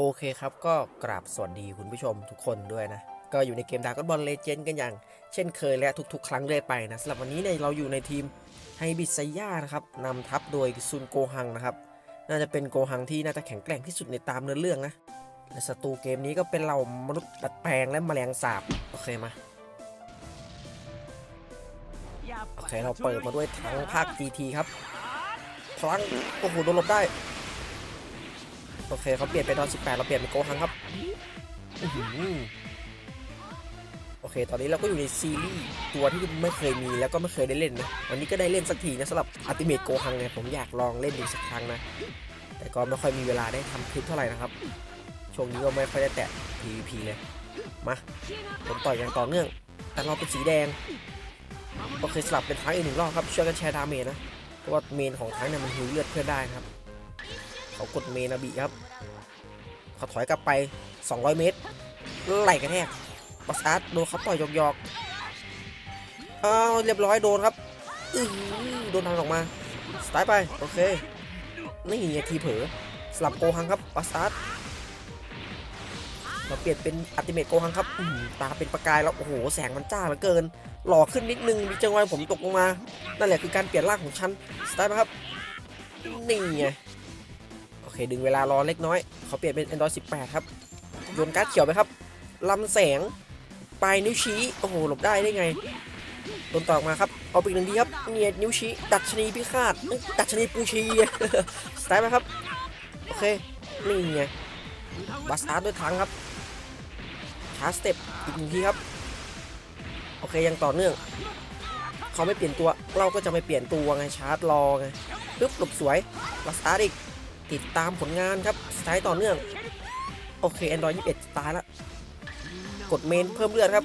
โอเคครับก็กราบสวัสดีคุณผู้ชมทุกคนด้วยนะ ก็อยู่ในเกมดากอนบอลเลเจนด์กันอย่าง เช่นเคยและทุกๆ ครั้งเรื่อยไปนะสำหรับวันนี้เนี่ยเราอยู่ในทีมไฮบิสไซย่านะครับนำทัพโดยซุนโกฮังนะครับ น่าจะเป็นโกฮังที่น่าจะแข็งแกร่งที่สุดในตามเนื้อเรื่องนะและศัตรูเกมนี้ก็เป็นเรามนุษย์ดัดแปลงและแมลงสาบโอเคมาโอเคเราเปิดมาด้วยทั้งภาค GT ครับพลังโอ้โหโดนลบได้ โอเคเขาเปลี่ยนเป็นตอน18 เราเปลี่ยนเป็นโกฮังครับอื้อหือโอเค ตอนนี้เราก็อยู่ในซีรีส์ตัวที่ไม่เคยมีแล้วก็ไม่เคยได้เล่นนะ วันนี้ก็ได้เล่นสักทีนะสำหรับอัติเม e โกฮังเนี่ยผมอยากลองเล่นดูสักครั้งนะ แต่ก็ไม่ค่อยมีเวลาได้ทำคลิปเท่าไหร่นะครับ ช่วงนี้ก็ไม่ค่อยได้แตะ PVP เลย มา ผมต่อยอย่างต่อเนื่อง แต่เราเป็นสีแดง โอเคสลับเป็นทั้งอีกหนึ่งรอบครับ ช่วยกันแชร์ดาเมจนะ เพราะว่าเมนของทั้งเนี่ยมันฮิวเลือดเพื่อนได้นะครับ เขากดเมนาบิครับเขาถอยกลับไป 200 เมตร ไหลกระแทกบัสอาร์ตโดนเขาต่อยหยอกๆอ้าวเรียบร้อยโดนครับอื้อโดนทางออกมาสไตล์ไป โอเค นี่ไงทีเผลอสลับโกฮังครับบัสอาร์ตเราเปลี่ยนเป็นอัติเมตโกฮังครับตาเป็นประกายแล้ว โอ้โห แสงมันจ้าเหลือเกิน หล่อขึ้นนิดนึง มีจังหวะผมตกลงมา นั่นแหละคือการเปลี่ยนร่างของฉัน สไตล์ไปครับ นี่ไง เคดึงเวลารอเล็กน้อยเขาเปลี่ยนเป็น Android 18 ครับ โยนการ์ดเขียวไปครับลำแสงปลายนิ้วชี้ โอ้โห หลบได้ได้ไงโดนต่อกมาครับ เอาไปอีกหนึ่งทีครับ เนียดนิ้วชี้ ดัชนีพิฆาตเอ้ยดัชนีปูชีสไตล์ไหมครับ โอเค นี่ไง บัสอาร์ด้วยทั้งครับชาร์จสเต็ปอีกหนึ่งทีครับ โอเค ยังต่อเนื่อง เขาไม่เปลี่ยนตัว เราก็จะไม่เปลี่ยนตัวไง ชาร์จรอไงปึ๊บหลบสวย บัสอาร์อีก ติดตามผลงานครับสไตล์ต่อเนื่อง โอเค Android 21ตายแล้ว กดเมนเพิ่มเลือดครับ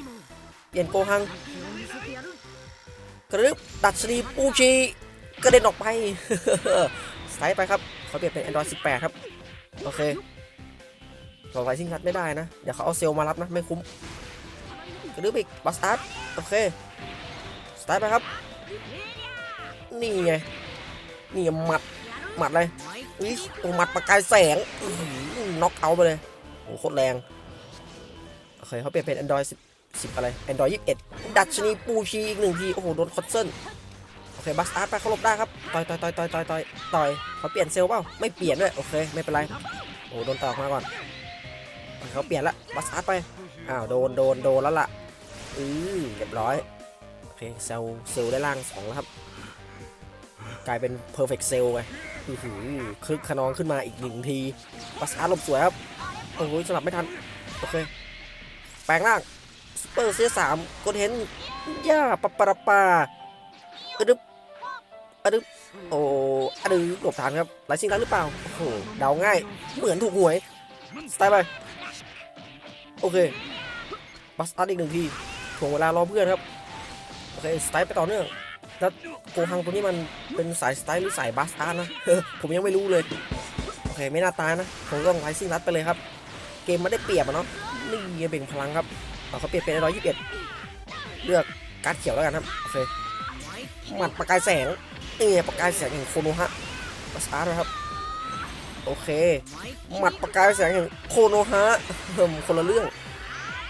เปลี่ยนโกฮัง กระดึบดัชนีปูชีกระเด็นออกไปสไตล์ไปครับเขาเปลี่ยนเป็น Android 18ครับ โอเคเราไลซิ่งรัดไม่ได้นะ เดี๋ยวเขาเอาเซลล์มารับนะ ไม่คุ้ม กระดึบอีกบัสอาร์ตโอเคสไตล์ไปครับ นี่ไง นี่หมัดหมัดเลย อุ้ยโอ้หมัดประกายแสงน็อกเอาไปเลยโอ้โหโคตรแรงโอเคเขาเปลี่ยนเป็น Android 10 10 อะไร Android 21 ดัชนีปูชีอีกหนึ่งที โอ้โห โดนคอตเซิลโอเค บัสอาร์ตไปเขาลบได้ครับ ต่อยต่อยต่อยต่อยต่อยต่อยต่อยเขาเปลี่ยนเซลล์เปล่า ไม่เปลี่ยนด้วย โอเค ไม่เป็นไร โอ้โหโดนต่อกมาก่อน เขาเปลี่ยนละบัสอาร์ตไป อ้าว โดน โดน โดนแล้วล่ะ อือเรียบร้อย โอเค เซลล์เซลล์ได้ล่างสองแล้วครับ กลายเป็น perfect cell ไงอื้อหือ คึกขนองขึ้นมาอีกหนึ่งทีปัสอาร์ลบสวยครับโอ้โหสลับไม่ทัน โอเค แปลงร่างสเปอร์เซียสามกดเห็นย่าปะปะระปาอะดึบอะดึบโอ้อะดึบหลบทันครับไลซิงรันหรือเปล่า โอ้โหเดาง่าย เหมือนถูกหวย สไตล์ไป โอเคบัสอาร์อีกหนึ่งทีถ่วงเวลารอเพื่อนครับ โอเค สไตล์ไปต่อเนื่อง แล้วโกฮังตัวนี้มันเป็นสายสไตล์หรือสายบัสอาร์นะผมยังไม่รู้เลย โอเคไม่น่าตายนะผมต้องไลซิ่งรัดไปเลยครับ เกมมันได้เปรียบอะเนาะนี่เบ่งพลังครับเอาเขาเปลี่ยนเป็นร้อยยี่สิบเอ็ดเลือกการ์ดเขียวแล้วกันครับ โอเคหมัดประกายแสงนี่ไงประกายแสงแห่งโคโนฮะบัสอาร์นะครับ โอเคหมัดประกายแสงแห่งโคโนฮะเฮิมคนละเรื่อง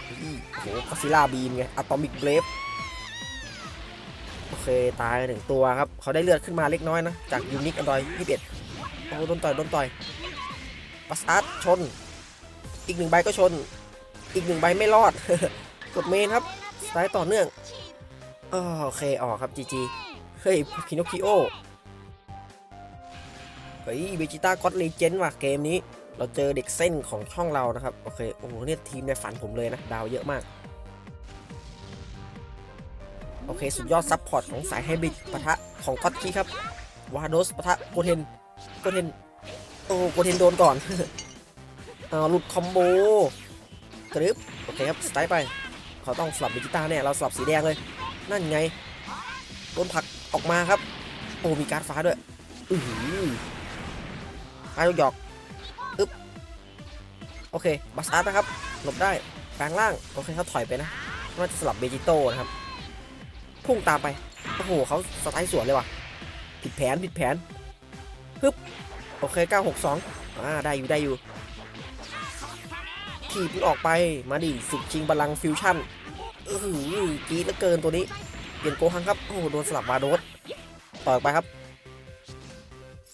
โอ้โหกอซิล่าบีมไงอะตอมิกเบรฟ เคตายหนึ่งตัวครับ เขาได้เลือดขึ้นมาเล็กน้อยนะ จากยูนิคอันดรอยยี่สิบเอ็ดโอ้โดนต่อยโดนต่อยปัสอาร์ตชน อีกหนึ่งใบก็ชน อีกหนึ่งใบไม่รอด กดเมนครับสไตล์ต่อเนื่องโอเคออกครับจีจีเฮ้ยพินอคิโอเฮ้ยเบจิต้าก็อดเลเจนด์ว่ะเกมนี้ เราเจอเด็กเส้นของช่องเรานะครับ โอเค โอ้โหเนี่ยทีมในฝันผมเลยนะ ดาวเยอะมาก โอเค สุดยอดซับพอร์ตของสายไฮบริดปะทะของก็อตคีครับวาโดสปะทะโกเทนโกเทนโอ้โกเทนโดนก่อนเอาหลุดคอมโบกรึบโอเคครับสไตล์ไป เขาต้องสลับดิจิต้าเนี่ยเราสลับสีแดงเลย นั่นไงโดนผักออกมาครับ โอ้มีการดฟ้าด้วยอือหือฟ้หยอกอึ๊บโอเคบัสอาร์ตนะครับหลบได้แปลงล่าง โอเคเขาถอยไปนะว่าจะสลับเบจิโต้นะครับ พุ่งตามไป โอ้โหเขาสไตล์สวนเลยว่ะ ผิดแผนผิดแผนฮึบโอเค 962อ่าได้อยู่ได้อยู่ถีบมันออกไปมาดิศึกชิงบัลลังฟิวชั่นเออกีดเหลือเกินตัวนี้เปลี่ยนโกฮังครับ โอ้โหโดนสลับบาโดสต่อไปครับ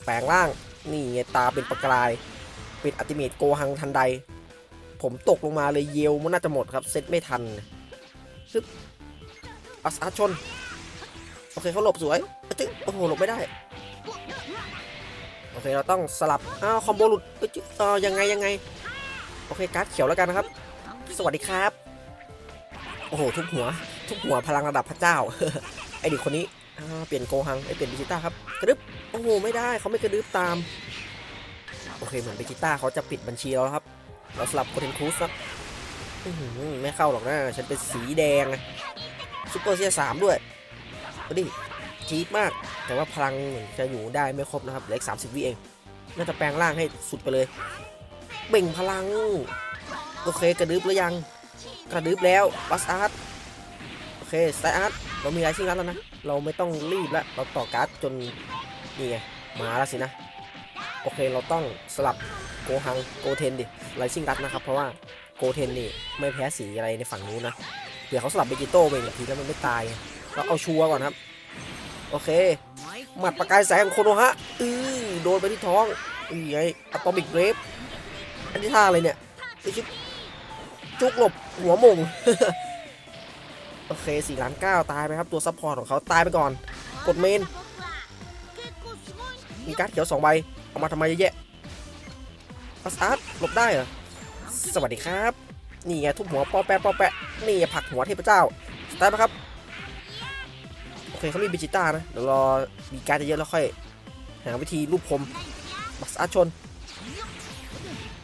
แปลงร่าง นี่ไงตาเป็นประกาย เป็นอัติเมตโกฮังทันใด ผมตกลงมาเลยเยวมันน่าจะหมดครับ เซตไม่ทันซึบ อัสอาชน โอเคเขาหลบสวยจึ๊โอ้โหหลบไม่ได้ โอเคเราต้องสลับ อ้าวคอมโบหลุดยจึ๊กเออยังไงยังไง โอเคการ์ดเขียวแล้วกันนะครับ สวัสดีครับ โอ้โหทุกหัว ทุกหัวพลังระดับพระเจ้า ไอเด็กคนนี้เปลี่ยนโกฮังไอยเปลี่ยนดิจิต้าครับ กระดึบโอ้โหไม่ได้เขาไม่กระดึบตาม โอเคเหมือนเบจิต้าเขาจะปิดบัญชีเราแล้วครับ เราสลับโคเทนคูสครับไม่เข้าหรอกนะฉันเป็นสีแดงนะ ซุปเปอร์เซียสามด้วยดิจี๊ดมาก แต่ว่าพลังจะอยู่ได้ไม่ครบนะครับเหลืออีกสามสิบวิเอง น่าจะแปลงร่างให้สุดไปเลย เบ่งพลัง โอเคกระดึบหรือยัง กระดึบแล้วบัสอาร์ตโอเคสไตอาร์ตเรามีไลซิ่งรัดแล้วนะ เราไม่ต้องรีบแล้ว เราต่อการ์ดจนนี่ไงมาแล้วสินะ โอเคเราต้องสลับโกฮังโกเทนดิไลซิ่งรัดนะครับ เพราะว่าโกเทนนี่ไม่แพ้สีอะไรในฝั่งนู้นนะ เดี๋ยวเขาสลับเบจิโต้ไปอีกทีแล้วมันไม่ตายเราเอาชัวร์ก่อนครับ โอเค หมัดประกายแสงของโคโนฮะอือโดนไปที่ท้องอือไงอะตอมิกเรฟอันนี้ท่าอะไรเนี่ยไอชิบจุกหลบหัวมงโอเคสี่ล้านเก้าตายไปครับ ตัวซัพพอร์ตของเขาตายไปก่อน กดเมน มีการ์ดเขียวสองใบ เอามาทำไมเยอะแยะปัสอาร์ตหลบได้เหรอ สวัสดีครับ นี่ไงทุบหัวปอแปะปอแปะนี่ผักหัวเทพเจ้าตายไหมครับโอเคเขามีบิจิต้านะเดี๋ยวรอมีการ์ดเยอะแล้วค่อยหาวิธีรูปคมบัสอาชน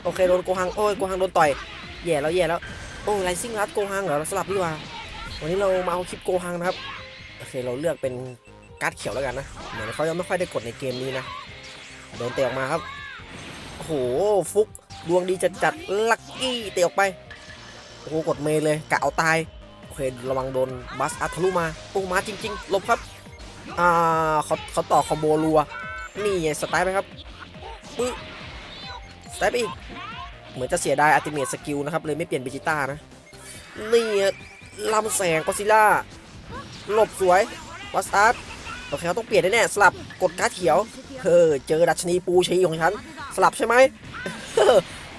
โอเคโดนโกฮังโอ้ยโกฮังโดนต่อยแย่แล้วแย่แล้วโอ้ไลซิ่งรัดโกฮังเหรอเราสลับดีกว่าวันนี้เรามาเอาคลิปโกฮังนะครับโอเคเราเลือกเป็นการ์ดเขียวแล้วกันนะเหมือนเขายังไม่ค่อยได้กดในเกมนี้นะโดนเตะออกมาครับโอ้โหฟุกดวงดีจัดจัดลัคกี้เตะออกไป โอ้โหกดเมย์เลยกะเอาตายโอเคระวังโดนบัสอัทะลุมาโอ้มาจริงๆหลบครับอ่าเขาเขาต่อคอมโบรัวนี่ไงสไตล์ไปครับปึ๊บสไตล์ไปอีกเหมือนจะเสียดายอัติเมตสกิลนะครับเลยไม่เปลี่ยนเบจิต้านะนี่ลำแสงกอซิล่าหลบสวยบัสอัทโอเคเขาต้องเปลี่ยนแน่ๆสลับกดการ์ดเขียวเออเจอดัชนีปูชีของฉันสลับใช่ไหม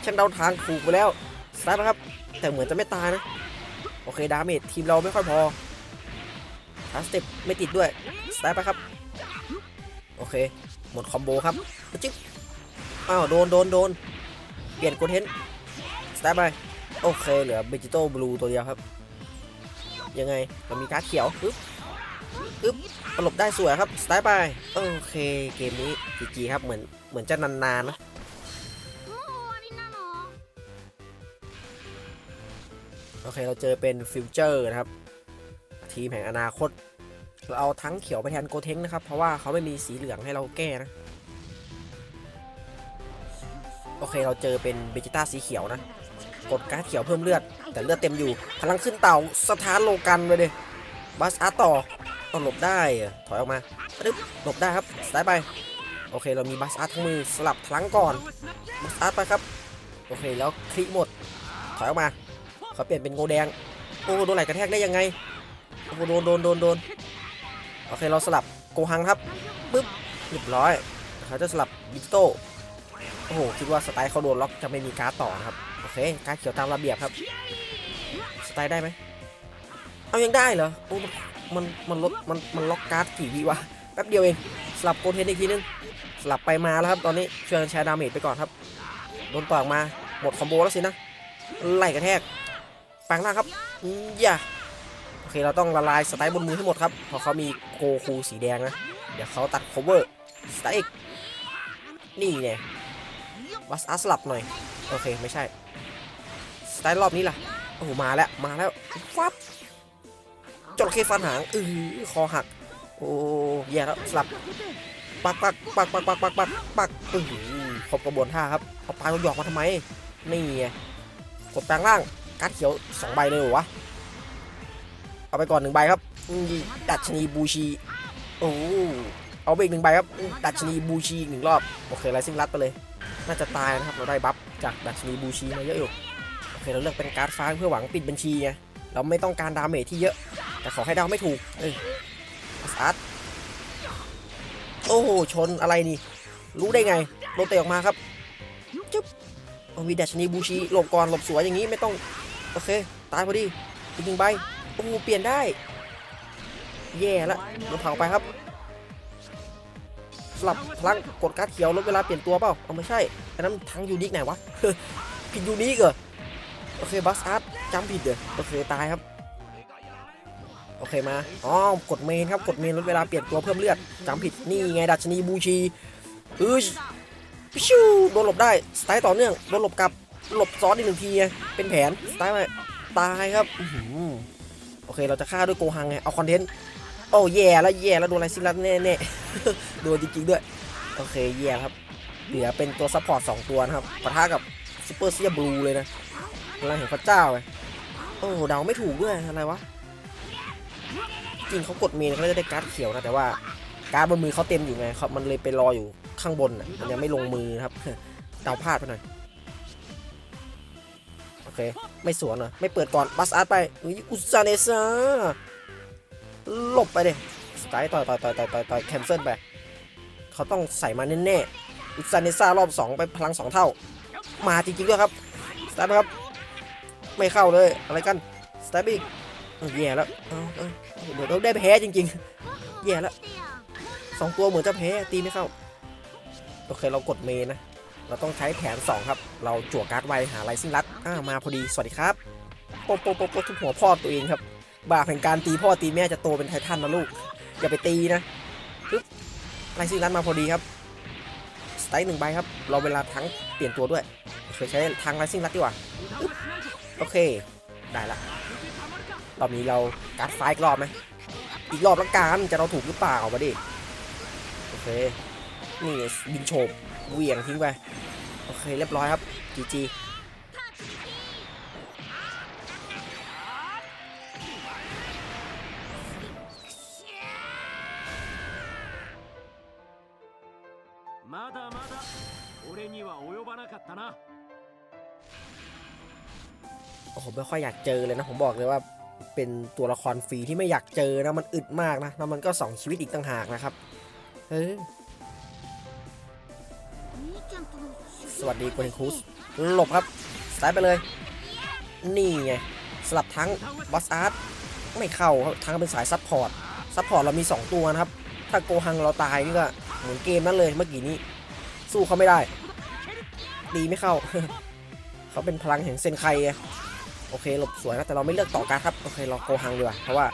ฉันเดาทางถูกไปแล้วสไตล์นะครับ แต่เหมือนจะไม่ตายนะ โอเค ดาเมจทีมเราไม่ค่อยพอชาสเต็ปไม่ติดด้วยสไตล์ไปครับ โอเค หมดคอมโบครับจิ๊บอ้าว โดนโดนโดนเปลี่ยนคอนเทนต์สไตล์ไป โอเค เหลือเบจิโต้บลูตัวเดียวครับ ยังไงเรามีการ์ดเขียวปึ๊บปึ๊บหลบได้สวยครับสไตล์ไป โอเค เกมนี้จีจีครับ เหมือน เหมือนจะนานๆนะ โอเคเราเจอเป็นฟิวเจอร์นะครับ ทีมแห่งอนาคต เราเอาทั้งเขียวไปแทนโกเทงนะครับ เพราะว่าเขาไม่มีสีเหลืองให้เราแก้นะ โอเคเราเจอเป็นเบจิต้าสีเขียวนะ กดการ์ดเขียวเพิ่มเลือด แต่เลือดเต็มอยู่ พลังขึ้นเต่าสถานโลกันไปเลยบัสอาร์ต่อต้องหลบได้ถอยออกมาปึ๊บหลบได้ครับสไตล์ไป โอเคเรามีบัสอาร์ตทั้งมือสลับพลังก่อนบัสอาร์ตไปครับ โอเคแล้วคลิกหมดถอยออกมา เขาเปลี่ยนเป็นโงแดง โอ้โดนไหลกระแทกได้ยังไง โอ้โหโดนโดนโดนโดนโอเคเราสลับโกหังครับปึ๊บเรียบร้อยเขาจะสลับบิจิโตโอ้โหคิดว่าสไตล์เขาโดนล็อกจะไม่มีการ์ดต่อนะครับโอเคการดเขียวตามระเบียบครับ สไตล์ได้ไหมเอายังได้เหรอโอ้มันมันลดมันมันล็อกการ์ดกี่วิวะแป๊บเดียวเองสลับโกเทนอีกทีนึงสลับไปมาแล้วครับตอนนี้เช่วยกันแชร์ดาเมจไปก่อนครับโดนต่อมาหมดคอมโบแล้วสินะไหลกระแทก แปลงร่างครับอย่าโอเคเราต้องละลายสไตล์บนมือให้หมดครับเพราะเขามีโกคูสีแดงนะเดี๋ยวเขาตัดโคเวอร์สไตล์อีกนี่ไงวัสอาสลับหน่อยโอเคไม่ใช่สไตล์รอบนี้ล่ะโอ้โหมาแล้วมาแล้วฟับจระเข้ฟันหางอือคอหัก โอ้แย่แล้วสลับปักปักปักปักปักปักปักปักอือครบกระบวนท่าครับเอาปลายเราหยอกมาทำไมนี่ไงกดแปลงร่าง การ์ดเขียวสองใบเลยเหรอวะ เอาไปก่อนหนึ่งใบครับดัชนีบูชีโอ้เอาไปอีกหนึ่งใบครับดัชนีบูชีอีกหนึ่งรอบ โอเคไรซิ่งรัดไปเลย น่าจะตายนะครับ เราได้บัฟจากดัชนีบูชีมาเยอะอยู่ โอเคเราเลือกเป็นการ์ดฟ้าเพื่อหวังปิดบัญชีไง เราไม่ต้องการดาเมจที่เยอะ แต่ขอให้ดาไม่ถูก เอออาร์ตโอ้โห ชนอะไรนี่ รู้ได้ไงโดนเตะออกมาครับ จุ๊บเอามีดัชนีบูชีหลบก่อนหลบสวยอย่างนี้ไม่ต้อง โอเค ตายพอดีอีกหนึ่งใบโอ้โหเปลี่ยนได้ แย่ละโดนเผาไปครับ สลับพลังกดการ์ดเขียวลดเวลาเปลี่ยนตัวเปล่าเอาไม่ใช่อันนั้นทั้งยูนิคไหนวะผิดยูนิคเหรอโอเคบัสอาร์ตจำผิดเหรอโอเคตายครับ โอเคมาอ๋อกดเมนครับกดเมนลดเวลาเปลี่ยนตัวเพิ่มเลือดจำผิดนี่ไงดัชนีบูชีอือพิชูโดนหลบได้สไตล์ต่อเนื่องโดนหลบกลับ หลบซ้อนอีกหนึ่งทีเป็นแผนตล์ไปตายครับโอเคเราจะฆ่าด้วยโกหังไงเอาคอนเทนต์โอ้แย่แล้วแย่แล้วโดนอะไรซิลัสแน่แน่ๆโดนจริงๆด้วยโอเคแย่ครับเหลือเป็นตัวซัพพอร์ต2ตัวนะครับปะทะกับซูเปอร์เซียบลูเลยนะพลังแห่งพระเจ้าไงโอ้เดาไม่ถูกด้วยอะไรวะจริงเขากดเมนเขาจะได้การ์ดเขียวนะแต่ว่าการ์ดบนมือเขาเต็มอยู่ไงเขามันเลยไปรออยู่ข้างบนน่ะมันยังไม่ลงมือนะครับเดาพลาดไปหน่อย เค ไม่สวนเหรอไม่เปิดก่อนบัสอาร์ตไปอุซาเนซาหลบไปเลยสไตล์ต่อยต่อยต่อยต่อยต่อยต่อยแคนเซิลไป เขาต้องใส่มาแน่ๆอุซาเนซ่ารอบ 2 ไปพลัง 2 เท่า มาจริงๆด้วยครับสตาร์ทครับ ไม่เข้าเลยอะไรกันสตาร์ทอีกแย่แล้วเดี๋ยวเราได้แพ้จริงๆแย่แล้วสองตัวเหมือนจะแพ้ตีไม่เข้าโอเคเรากดเมนะ เราต้องใช้แผน 2 ครับ เราจั่วการ์ดไวหาไรซิ่งรัดอ่ามาพอดี สวัสดีครับโปะโปะโปะโปะทุบหัวพ่อตัวเองครับ บาปแห่งการตีพ่อตีแม่จะโตเป็นไททันนะลูก อย่าไปตีนะปึ๊บไรซิ่งรัดมาพอดีครับ สไตล์หนึ่งใบครับ เราเวลาทั้งเปลี่ยนตัวด้วยเคยใช้ทางไรซิ่งรัดดีกว่าโอเค ได้ละรอบนี้เราการ์ดไฟอีกรอบไหมอีกรอบละกันจะเราถูกหรือเปล่ามาดิโอเค นี่บินโฉบ เหวี่ยงทิ้งไป โอเค เรียบร้อยครับ จีจี まだまだ俺には及ばなかったな โอ้โหไม่ค่อยอยากเจอเลยนะ ผมบอกเลยว่าเป็นตัวละครฟรีที่ไม่อยากเจอนะ มันอึดมากนะ แล้วมันก็สองชีวิตอีกต่างหากนะครับ เออ สวัสดีกวนคูสหลบครับสไตล์ไปเลย นี่ไง สลับทั้งบอสอาร์ตไม่เข้าครับทั้งเป็นสายซับพอร์ตซัพพอร์ตเรามี 2 ตัวนะครับ ถ้าโกหังเราตายนี่ก็เหมือนเกมนั้นเลยเมื่อกี้นี้สู้เขาไม่ได้ตีไม่เข้า เขาเป็นพลังแห่งเซนไคโอเคหลบสวยนะแต่เราไม่เลือกต่อการครับโอเคเราโกหังดีกว่าเพราะว่า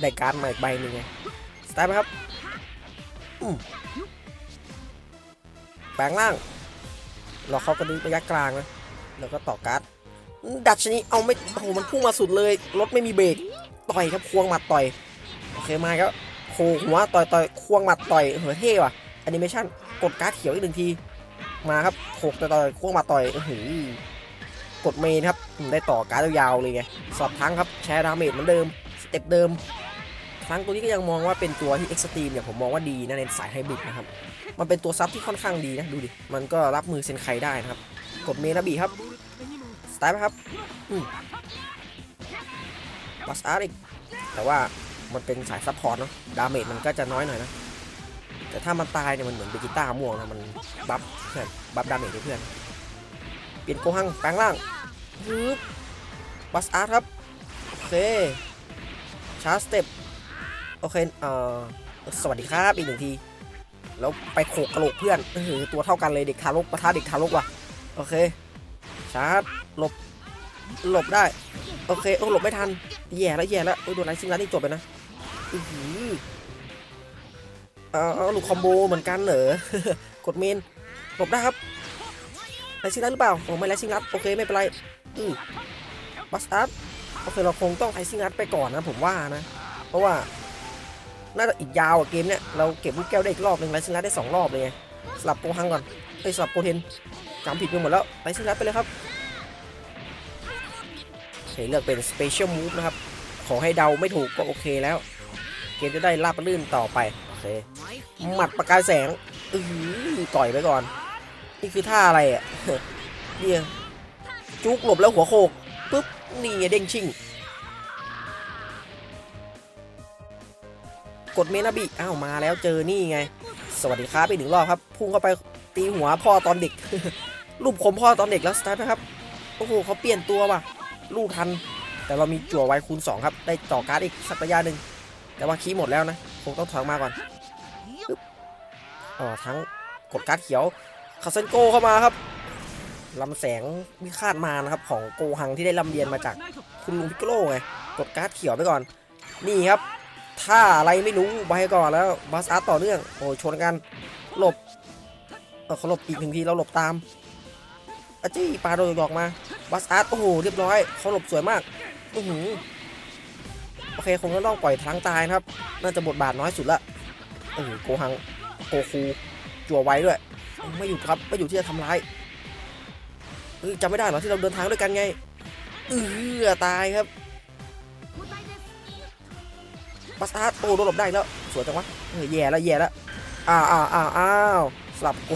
ได้การ์ดมาอีกใบหนึ่งไงสไตล์ไหมครับแปลงร่าง เราเข้ากระดึงระยะกลางนะแล้วก็ต่อการ์ดดัชนีเอาไม่โอ้โหมันพุ่งมาสุดเลยรถไม่มีเบรกต่อยครับควงหมัดต่อยโอเคมาครับโคหัวต่อยต่อยควงหมัดต่อยเฮ้ยเท่ว่ะแอนิเมชันกดการ์ดเขียวอีกหนึ่งทีมาครับโขกต่อยต่อยควงหมัดต่อยโอ้โหกดเมนครับอืมได้ต่อการ์ดยาวๆเลยไงสอบทั้งครับแชร์ดาเมจเหมือนเดิมสเต็ปเดิมครั้งตัวนี้ก็ยังมองว่าเป็นตัวที่เอ็กซ์ตรีมเนี่ยผมมองว่าดีนะในสายไฮบริดนะครับ มันเป็นตัวซับที่ค่อนข้างดีนะดูดิ มันก็รับมือเซนไคได้นะครับ กดเมนาบีครับ สไตล์ไหมครับบัสอาร์อีก แต่ว่ามันเป็นสายซับพอร์ตเนาะ ดาเมจมันก็จะน้อยหน่อยนะ แต่ถ้ามันตายเนี่ยมันเหมือนเบจิต้าม่วงนะ มันบัฟเพื่อน บัฟดาเมจเพื่อน เปลี่ยนโกหังแปลงร่างฮึบบัสอาร์ครับ โอเค ชาร์จสเต็ป โอเค เอ่อ สวัสดีครับ อีกหนึ่งที แล้วไปโขกกระโหลกเพื่อนเออตัวเท่ากันเลยเด็กทารกปะทะเด็กทารกว่ะโอเคชาร์จหลบหลบได้โอเคโอ้หลบไม่ทันแย่แล้วแย่แล้วโอ้ยโดนไลซิงรัดนี่จบไปนะอือหือเอาเอหลุดคอมโบเหมือนกันเหรอกดเมนหลบได้ครับไลซิงรัดหรือเปล่าโอ้ไม่ไลซิงรัดโอเคไม่เป็นไรอือบัสอาร์ตโอเคเราคงต้องไลซิงรัดไปก่อนนะผมว่านะ เพราะว่า น่าจะอีกยาวอะเกมเนี้ยเราเก็บลูกแก้วได้อีกรอบหนึ่งไลซิงรัดได้สองรอบเลยไงสลับโกฮังก่อนไปสลับโกเทนจำผิดไปหมดแล้วไลซิงรัดไปเลยครับโอเเลือกเป็น Special Move นะครับ ขอให้เดาไม่ถูกก็โอเคแล้ว เกมจะได้ราบรื่นต่อไป โอเค หมัดประกายแสงอือหือต่อยไปก่อน นี่คือท่าอะไรอะเนี่ยจุกหลบแล้วหัวโขกปุ๊บนี่เด้งชิง กดเมนาบิอ้าวมาแล้วเจอนี่ไง สวัสดีครับอีกหนึ่งรอบครับ พุ่งเข้าไปตีหัวพ่อตอนเด็ก รูปคมพ่อตอนเด็กแล้วสตาร์ทนะครับ โอ้โหเขาเปลี่ยนตัวว่ะ ลูกทัน แต่เรามีจั่วไวคูณ2ครับ ได้ต่อการ์ดอีกสักระยะหนึ่ง แต่ว่าคีย์หมดแล้วนะ คงต้องถอยมาก่อนอ๋อทั้งกดการ์ดเขียวคาเซนโกเข้ามาครับลำแสงมิคาดมานะครับ ของโกหังที่ได้ลำเรียนมาจากคุณลุงพิกโกโลไง กดการ์ดเขียวไปก่อน นี่ครับ ถ้าอะไรไม่รู้ไปก่อนแล้วบัสอาร์ตต่อเนื่องโอ้ยชนกันหลบเออเขาหลบอีกหนึ่งทีเราหลบตามอจี้ปาโดนหยอกมาบัสอาร์ตโอ้โหเรียบร้อยเขาหลบสวยมากอือหือโอเคคงต้องปล่อยทางตายนะครับ น่าจะบทบาทน้อยสุดละโอ้โหโกหังโกคูจั่วไว้ด้วย ไม่หยุดครับไม่หยุดที่จะทำร้ายจำไม่ได้เหรอที่เราเดินทางด้วยกันไงเออตายครับ บัสอาร์ตโอ้โดนหลบได้แล้ว สวยจังวะเออแย่แล้วแย่แล้วอ้าวอ้าวอ้าวอ้าวสลับโก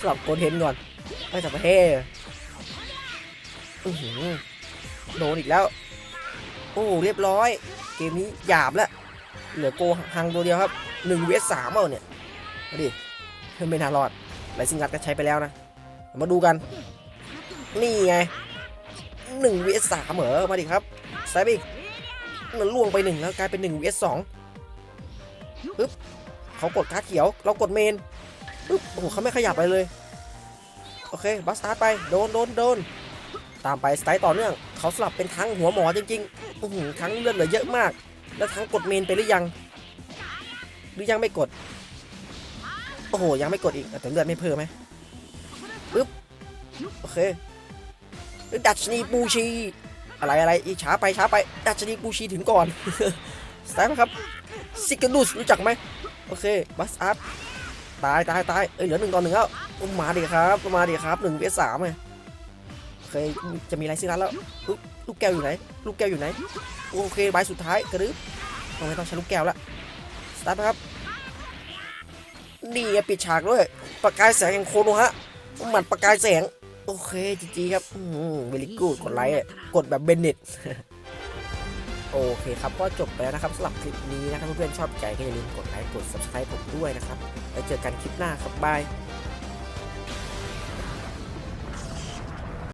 สลับโกเทนก่อนไม่จับประเทศอื้อหือโดนอีกแล้ว โอ้เรียบร้อย เกมนี้หยาบแล้วเหลือโกหังตัวเดียวครับ1เวสสามเอาเนี่ยมาดิไม่น่ารอดไรซิงกัดก็ใช้ไปแล้วนะมาดูกัน นี่ไง1เวสสามเหรอมาดิครับใส่ไปอีก ล่วงไปหนึ่งแล้วกลายเป็น1เวสสองปึ๊บเขากดการ์ดเขียว เรากดเมนปึ๊บโอ้โหเขาไม่ขยับไปเลย โอเคบัสตาร์ทไป โดนโดนโดนตามไปสไตล์ต่อเนื่อง เขาสลับเป็นทั้งหัวหมอจริงๆอื้อหือทั้งเลือดเหลือเยอะมาก แล้วทั้งกดเมนไปหรือยัง หรือยังไม่กด โอ้โห ยังไม่กดอีก แต่เลือดไม่เพิ่มไหมปึ๊บ โอเคดัชนีปูชี อะไรอะไรอีช้าไปช้าไปดัชนีปูชีถึงก่อนสไตล์ไหมครับซิกเกดูสรู้จักไหมโอเคบัสอาร์ตตายตายตายเอ้ยเหลือหนึ่งต่อหนึ่งแล้วมาดิครับมาดิครับหนึ่งเวสสามไงโอเคจะมีอะไรสิรันแล้วลูกแก้วอยู่ไหนลูกแก้วอยู่ไหนโอเคใบสุดท้ายกระดึ๊บทำไมต้องใช้ลูกแก้วละสตาร์ทครับนี่ปิดฉากด้วยประกายแสงแห่งโคโนฮะหมัดประกายแสง โอเคจีจีครับอืมเวลิกูดกดไลค์อะกดแบบเบนเน็ตโอเคครับก็จบไปแล้วนะครับสำหรับคลิปนี้นะครับเพื่อนๆชอบใจก็อย่าลืมกดไลค์กด subscribe ผมด้วยนะครับแล้วเจอกันคลิปหน้าครับบาย